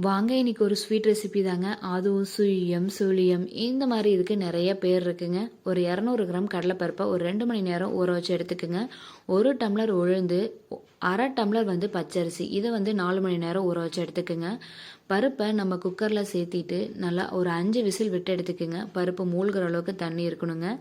வாங்க இன்னைக்கு ஒரு ஸ்வீட் ரெசிபி தாங்க. அதுவும் சுயம் சுழியம் இந்த மாதிரி இதுக்கு நிறைய பேர் இருக்குங்க. ஒரு இரநூறு கிராம் கடலைப்பருப்பை ஒரு ரெண்டு மணி நேரம் ஊற வச்சு எடுத்துக்குங்க. ஒரு டம்ளர் உளுந்து அரை டம்ளர் வந்து பச்சரிசி. இதை வந்து நாலு மணி நேரம் ஊற வச்சு எடுத்துக்குங்க. பருப்பை நம்ம குக்கரில் சேர்த்திட்டு நல்லா ஒரு அஞ்சு விசில் விட்டு எடுத்துக்குங்க. பருப்பு மூழ்கிற அளவுக்கு தண்ணி இருக்கணுங்க.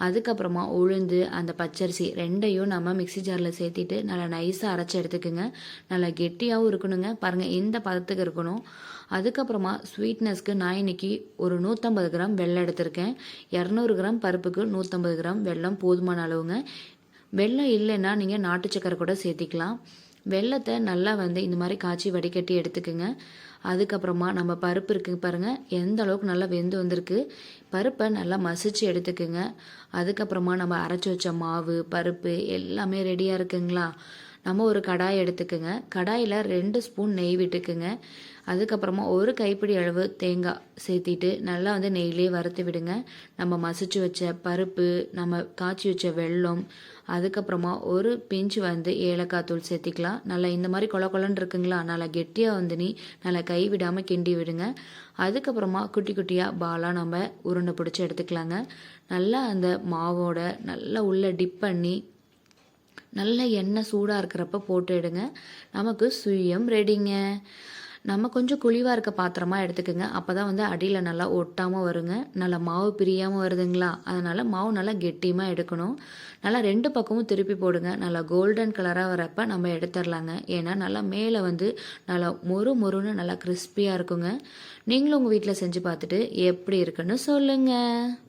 அதுக்கப்புறமா உளுந்து அந்த பச்சரிசி ரெண்டையும் நம்ம மிக்ஸி ஜாரில் சேர்த்திட்டு நல்லா நைஸாக அரைச்சி எடுத்துக்குங்க. நல்லா கெட்டியாகவும் இருக்கணுங்க. பாருங்கள் இந்த பதத்துக்கு இருக்கணும். அதுக்கப்புறமா ஸ்வீட்னஸ்க்கு நான் இன்னைக்கு ஒரு நூற்றம்பது கிராம் வெல்லம் எடுத்திருக்கேன். இரநூறு கிராம் பருப்புக்கு நூற்றம்பது கிராம் வெல்லம் போதுமான அளவுங்க. வெள்ளம் இல்லைன்னா நீங்கள் நாட்டு சக்கரை கூட சேர்த்திக்கலாம். வெள்ளத்தை நல்லா வந்து இந்த மாதிரி காய்ச்சி வடிகட்டி எடுத்துக்குங்க. அதுக்கப்புறமா நம்ம பருப்பு இருக்குது பாருங்கள் எந்த அளவுக்கு நல்லா வெந்து வந்திருக்கு. பருப்பை நல்லா மசிச்சு எடுத்துக்குங்க. அதுக்கப்புறமா நம்ம அரைச்சி வச்ச மாவு பருப்பு எல்லாமே ரெடியாக இருக்குங்களா? நம்ம ஒரு கடாய் எடுத்துக்குங்க. கடாயில் ரெண்டு ஸ்பூன் நெய் விட்டுக்குங்க. அதுக்கப்புறமா ஒரு கைப்பிடி அளவு தேங்காய் சேர்த்திட்டு நல்லா வந்து நெய்லேயே வறுத்து விடுங்க. நம்ம மசிச்சு வச்ச பருப்பு நம்ம காய்ச்சி வச்ச வெல்லம் அதுக்கப்புறமா ஒரு பிஞ்சு வந்து ஏலக்காய் தூள் சேர்த்திக்கலாம். நல்லா இந்த மாதிரி கொல கொலன்னு இருக்குங்களா? நல்லா கெட்டியாக வந்து நீ நல்லா கை விடாமல் கிண்டி விடுங்க. அதுக்கப்புறமா குட்டி குட்டியாக பாலாக நம்ம உருண்டை பிடிச்சி எடுத்துக்கலாங்க. நல்லா அந்த மாவோட நல்லா உள்ளே டிப் பண்ணி நல்ல எண்ணெய் சூடாக இருக்கிறப்ப போட்டு எடுங்க. நமக்கு சுயம் ரெடிங்க நம்ம கொஞ்சம் குழிவாக இருக்க பாத்திரமா எடுத்துக்கோங்க. அப்போ தான் வந்து அடியில் நல்லா ஒட்டாமல் வருங்க. நல்லா மாவு பிரியாமல் வருதுங்களா? அதனால் மாவு நல்லா கெட்டியமாக எடுக்கணும். நல்லா ரெண்டு பக்கமும் திருப்பி போடுங்க. நல்லா கோல்டன் கலராக வரப்ப நம்ம எடுத்துடலாங்க. ஏன்னா நல்லா மேலே வந்து நல்லா மொறு மொறுன்னு நல்லா கிறிஸ்பியாக இருக்குங்க. நீங்களும் உங்கள் வீட்டில் செஞ்சு பார்த்துட்டு எப்படி இருக்குன்னு சொல்லுங்கள்